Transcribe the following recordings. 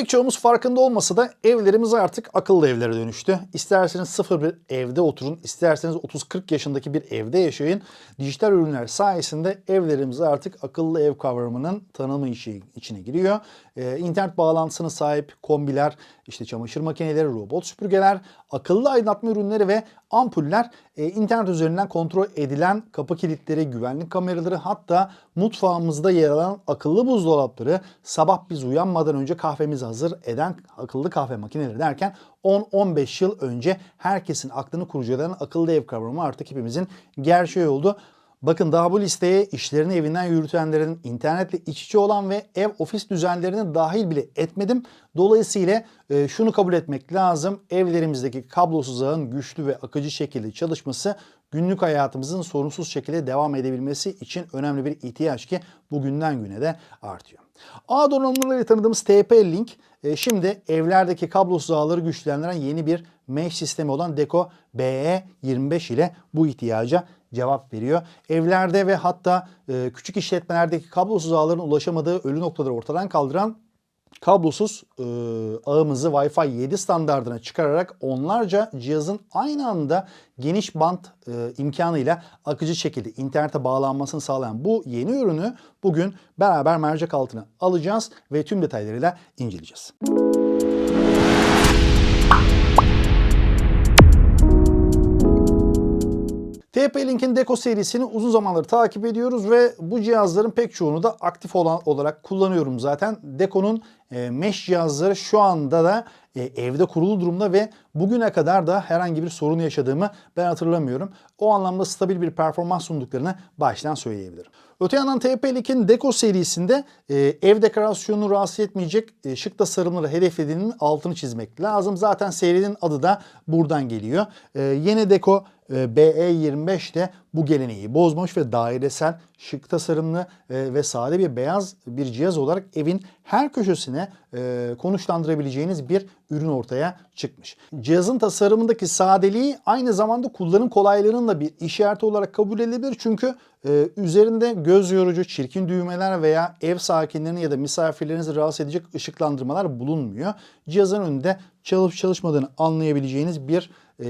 Pek çoğumuz farkında olmasa da evlerimiz artık akıllı evlere dönüştü. İsterseniz sıfır bir evde oturun, isterseniz 30-40 yaşındaki bir evde yaşayın. Dijital ürünler sayesinde evlerimiz artık akıllı ev kavramının tanımı işi, içine giriyor. Ee, internet bağlantısına sahip kombiler, işte çamaşır makineleri, robot süpürgeler, akıllı aydınlatma ürünleri ve ampuller e, internet üzerinden kontrol edilen kapı kilitleri, güvenlik kameraları hatta mutfağımızda yer alan akıllı buzdolapları sabah biz uyanmadan önce kahvemizi hazır eden akıllı kahve makineleri derken 10-15 yıl önce herkesin aklını kurcalayan akıllı ev kavramı artık hepimizin gerçeği oldu. Bakın daha bu listeye işlerini evinden yürütenlerin internetle iç içe olan ve ev ofis düzenlerini dahil bile etmedim. Dolayısıyla e, şunu kabul etmek lazım. Evlerimizdeki kablosuz ağın güçlü ve akıcı şekilde çalışması günlük hayatımızın sorunsuz şekilde devam edebilmesi için önemli bir ihtiyaç ki bugünden güne de artıyor. Ağ donanımlarıyla tanıdığımız TP-Link e, şimdi evlerdeki kablosuz ağları güçlendiren yeni bir mesh sistemi olan Deco BE25 ile bu ihtiyaca cevap veriyor. Evlerde ve hatta e, küçük işletmelerdeki kablosuz ağların ulaşamadığı ölü noktaları ortadan kaldıran kablosuz e, ağımızı Wi-Fi 7 standartına çıkararak onlarca cihazın aynı anda geniş bant e, imkanıyla akıcı şekilde internete bağlanmasını sağlayan bu yeni ürünü bugün beraber mercek altına alacağız ve tüm detaylarıyla inceleyeceğiz. TP-Link'in Deco serisini uzun zamandır takip ediyoruz ve bu cihazların pek çoğunu da aktif olan olarak kullanıyorum zaten. Deco'nun e, mesh cihazları şu anda da e, evde kurulu durumda ve bugüne kadar da herhangi bir sorun yaşadığımı ben hatırlamıyorum. O anlamda stabil bir performans sunduklarını baştan söyleyebilirim. Öte yandan TP-Link'in Deco serisinde e, ev dekorasyonunu rahatsız etmeyecek e, şık tasarımları hedeflediğinin altını çizmek lazım. Zaten serinin adı da buradan geliyor. Yeni Deco e, BE25 de bu geleneği bozmuş ve dairesel, şık tasarımlı ve sade bir beyaz bir cihaz olarak evin her köşesine e, konuşlandırabileceğiniz bir ürün ortaya çıkmış. Cihazın tasarımındaki sadeliği aynı zamanda kullanım kolaylığının da bir işareti olarak kabul edilebilir. Çünkü e, üzerinde göz yorucu, çirkin düğmeler veya ev sakinlerini ya da misafirlerinizi rahatsız edecek ışıklandırmalar bulunmuyor. Cihazın önünde çalışıp çalışmadığını anlayabileceğiniz bir e,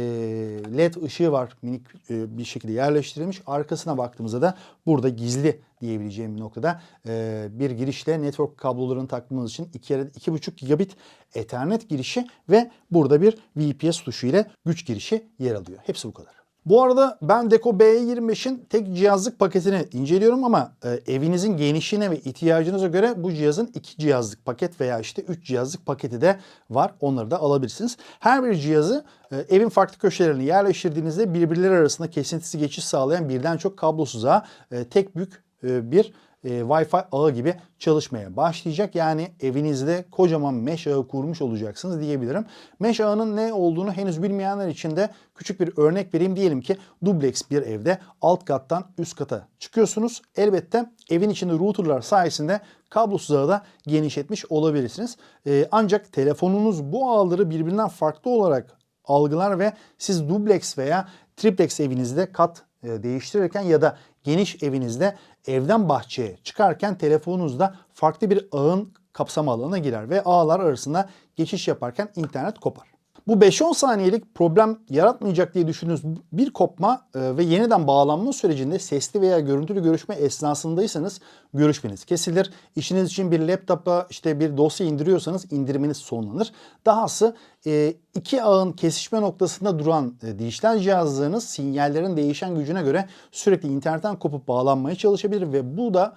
led ışığı var minik e, bir şekilde yerleştirilmiş. Arkasına baktığımızda da burada gizli diyebileceğim bir noktada e, bir girişle network kablolarını takmamız için 2.5 gigabit ethernet girişi ve burada bir VPS tuşu ile güç girişi yer alıyor. Hepsi bu kadar. Bu arada ben Deco B25'in tek cihazlık paketini inceliyorum ama e, evinizin genişliğine ve ihtiyacınıza göre bu cihazın iki cihazlık paket veya işte üç cihazlık paketi de var. Onları da alabilirsiniz. Her bir cihazı e, evin farklı köşelerine yerleştirdiğinizde birbirleri arasında kesintisiz geçiş sağlayan birden çok kablosuz ağ e, tek büyük e, bir e, Wi-Fi ağı gibi çalışmaya başlayacak. Yani evinizde kocaman mesh ağı kurmuş olacaksınız diyebilirim. Mesh ağının ne olduğunu henüz bilmeyenler için de küçük bir örnek vereyim. Diyelim ki dubleks bir evde alt kattan üst kata çıkıyorsunuz. Elbette evin içinde routerlar sayesinde kablosuz ağı da genişletmiş olabilirsiniz. E, ancak telefonunuz bu ağları birbirinden farklı olarak algılar ve siz dubleks veya triplex evinizde kat e, değiştirirken ya da geniş evinizde evden bahçeye çıkarken telefonunuzda farklı bir ağın kapsama alanına girer ve ağlar arasında geçiş yaparken internet kopar. Bu 5-10 saniyelik problem yaratmayacak diye düşündüğünüz bir kopma e, ve yeniden bağlanma sürecinde sesli veya görüntülü görüşme esnasındaysanız görüşmeniz kesilir. İşiniz için bir laptopa işte bir dosya indiriyorsanız indirmeniz sonlanır. Dahası e, iki ağın kesişme noktasında duran e, dijital cihazlarınız sinyallerin değişen gücüne göre sürekli internetten kopup bağlanmaya çalışabilir ve bu da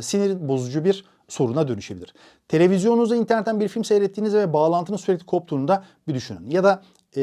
sinir bozucu bir soruna dönüşebilir. Televizyonunuzda internetten bir film seyrettiğinizde ve bağlantının sürekli koptuğunda bir düşünün. Ya da e,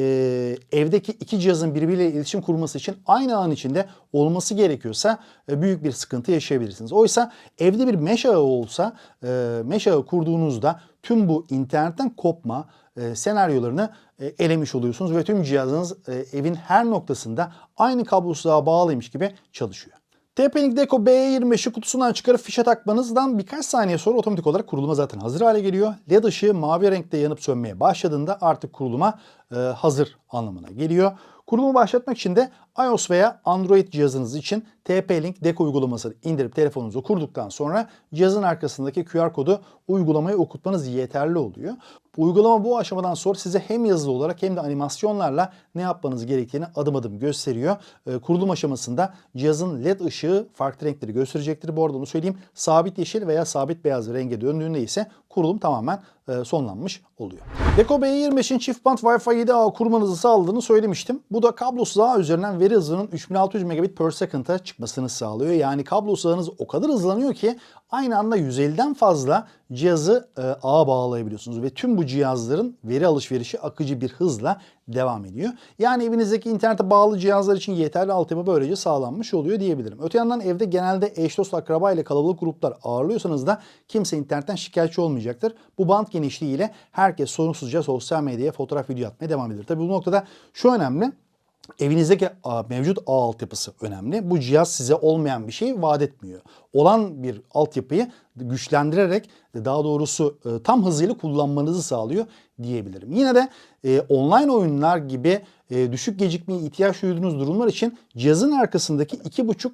evdeki iki cihazın birbiriyle iletişim kurması için aynı an içinde olması gerekiyorsa e, büyük bir sıkıntı yaşayabilirsiniz. Oysa evde bir mesh ağı olsa e, mesh ağı kurduğunuzda tüm bu internetten kopma e, senaryolarını e, elemiş oluyorsunuz ve tüm cihazınız e, evin her noktasında aynı kablosuz ağa bağlıymış gibi çalışıyor. TP-Link Deco B25'i kutusundan çıkarıp fişe takmanızdan birkaç saniye sonra otomatik olarak kuruluma zaten hazır hale geliyor. LED ışığı mavi renkte yanıp sönmeye başladığında artık kuruluma e, hazır anlamına geliyor. Kurulumu başlatmak için de iOS veya Android cihazınız için TP-Link Deco uygulamasını indirip telefonunuza kurduktan sonra cihazın arkasındaki QR kodu uygulamayı okutmanız yeterli oluyor. Uygulama bu aşamadan sonra size hem yazılı olarak hem de animasyonlarla ne yapmanız gerektiğini adım adım gösteriyor. Ee, kurulum aşamasında cihazın LED ışığı farklı renkleri gösterecektir. Bu arada onu söyleyeyim. Sabit yeşil veya sabit beyaz renge döndüğünde ise kurulum tamamen e, sonlanmış oluyor. Deco B25'in çift band Wi-Fi 7 ağ kurmanızı sağladığını söylemiştim. Bu da kablosuz ağ üzerinden veri hızının 3600 megabit per second'a çıkmasını sağlıyor. Yani kablosuz ağınız o kadar hızlanıyor ki aynı anda 150'den fazla cihazı e, ağa bağlayabiliyorsunuz ve tüm bu cihazların veri alışverişi akıcı bir hızla devam ediyor. Yani evinizdeki internete bağlı cihazlar için yeterli altyapı böylece sağlanmış oluyor diyebilirim. Öte yandan evde genelde eş dost akraba ile kalabalık gruplar ağırlıyorsanız da kimse internetten şikayetçi olmayacaktır. Bu band genişliği ile herkes sorunsuzca sosyal medyaya fotoğraf video atmaya devam edilir. Tabii bu noktada şu önemli. Evinizdeki mevcut ağ altyapısı önemli. Bu cihaz size olmayan bir şey vaat etmiyor. Olan bir altyapıyı güçlendirerek daha doğrusu e, tam hızıyla kullanmanızı sağlıyor diyebilirim. Yine de e, online oyunlar gibi e, düşük gecikmeye ihtiyaç duyduğunuz durumlar için cihazın arkasındaki 2.5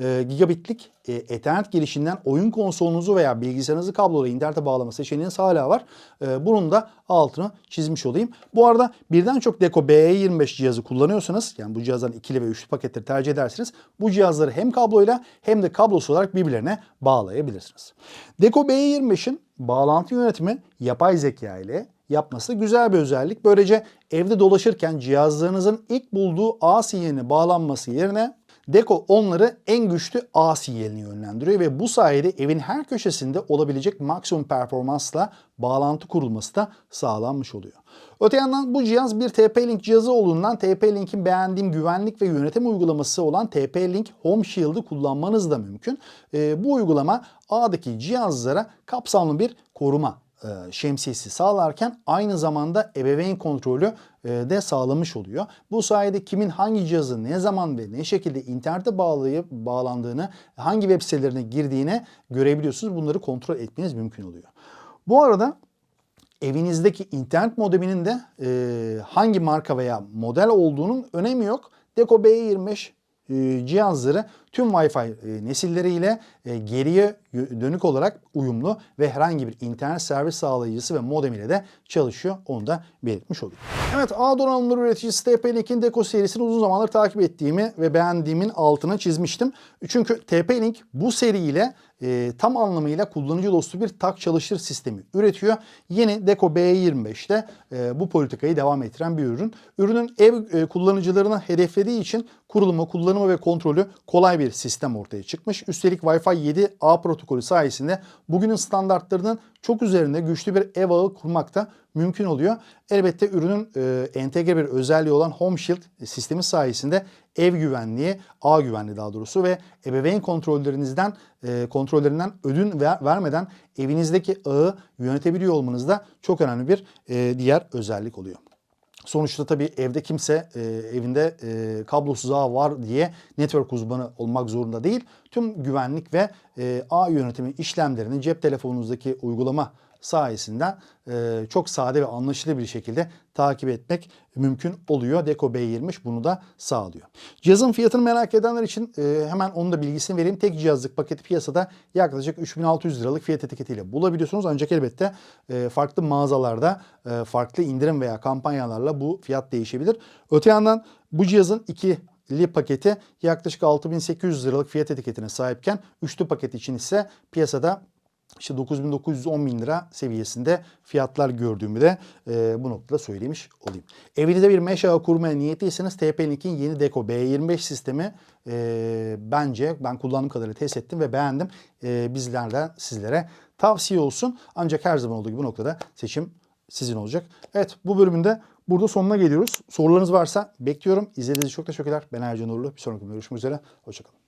e, gigabitlik e, Ethernet girişinden oyun konsolunuzu veya bilgisayarınızı kablola internete bağlama seçeneğiniz hala var. E, bunun da altını çizmiş olayım. Bu arada birden çok Deco BE25 cihazı kullanıyorsanız yani bu cihazların ikili ve üçlü paketleri tercih ederseniz bu cihazları hem kabloyla hem de kablosuz olarak birbirlerine bağlayabilirsiniz. Deco BE25'in bağlantı yönetimi yapay zeka ile yapması güzel bir özellik. Böylece evde dolaşırken cihazlarınızın ilk bulduğu ağ sinyaline bağlanması yerine Deco onları en güçlü ağ sinyaline yönlendiriyor ve bu sayede evin her köşesinde olabilecek maksimum performansla bağlantı kurulması da sağlanmış oluyor. Öte yandan bu cihaz bir TP-Link cihazı olduğundan TP-Link'in beğendiğim güvenlik ve yönetim uygulaması olan TP-Link Home Shield'ı kullanmanız da mümkün. E, bu uygulama ağdaki cihazlara kapsamlı bir koruma e, şemsiyesi sağlarken aynı zamanda ebeveyn kontrolü de sağlamış oluyor. Bu sayede kimin hangi cihazı ne zaman ve ne şekilde internete bağlayıp bağlandığını, hangi web sitelerine girdiğine görebiliyorsunuz. Bunları kontrol etmeniz mümkün oluyor. Bu arada evinizdeki internet modeminin de e, hangi marka veya model olduğunun önemi yok. Deco B25 e, cihazları tüm Wi-Fi e, nesilleriyle e, geriye dönük olarak uyumlu ve herhangi bir internet servis sağlayıcısı ve modem ile de çalışıyor. Onu da belirtmiş olayım. Evet ağ donanımları üreticisi TP-Link'in Deco serisini uzun zamandır takip ettiğimi ve beğendiğimin altına çizmiştim. Çünkü TP-Link bu seriyle e, tam anlamıyla kullanıcı dostu bir tak çalışır sistemi üretiyor. Yeni Deco B25'te e, bu politikayı devam ettiren bir ürün. Ürünün ev e, kullanıcılarına hedeflediği için kurulumu, kullanımı ve kontrolü kolay bir sistem ortaya çıkmış. Üstelik Wi-Fi 7 ağ protokolü sayesinde bugünün standartlarının çok üzerinde güçlü bir ev ağı kurmak da mümkün oluyor. Elbette ürünün e, entegre bir özelliği olan Home Shield sistemi sayesinde ev güvenliği, ağ güvenliği daha doğrusu ve ebeveyn kontrollerinizden e, kontrollerinden ödün ver, vermeden evinizdeki ağı yönetebiliyor olmanız da çok önemli bir e, diğer özellik oluyor. Sonuçta tabii evde kimse e, evinde e, kablosuz ağ var diye network uzmanı olmak zorunda değil. Tüm güvenlik ve e, ağ yönetimi işlemlerini cep telefonunuzdaki uygulama sayesinde e, çok sade ve anlaşılır bir şekilde takip etmek mümkün oluyor. Deco B20 bunu da sağlıyor. Cihazın fiyatını merak edenler için e, hemen onun da bilgisini vereyim. Tek cihazlık paketi piyasada yaklaşık 3600 liralık fiyat etiketiyle bulabiliyorsunuz. Ancak elbette e, farklı mağazalarda e, farklı indirim veya kampanyalarla bu fiyat değişebilir. Öte yandan bu cihazın iki li paketi yaklaşık 6800 liralık fiyat etiketine sahipken üçlü paket için ise piyasada işte 9910 bin lira seviyesinde fiyatlar gördüğümü de e, bu noktada söylemiş olayım. Evinizde bir mesh ağı kurmaya niyetliyseniz TP-Link'in yeni Deco B25 sistemi e, bence ben kullandığım kadarıyla test ettim ve beğendim. E, bizlerden sizlere tavsiye olsun. Ancak her zaman olduğu gibi bu noktada seçim sizin olacak. Evet bu bölümünde burada sonuna geliyoruz. Sorularınız varsa bekliyorum. İzlediğiniz için çok teşekkürler. Ben Ercan Uğurlu. Bir sonraki bölümde görüşmek üzere. Hoşçakalın.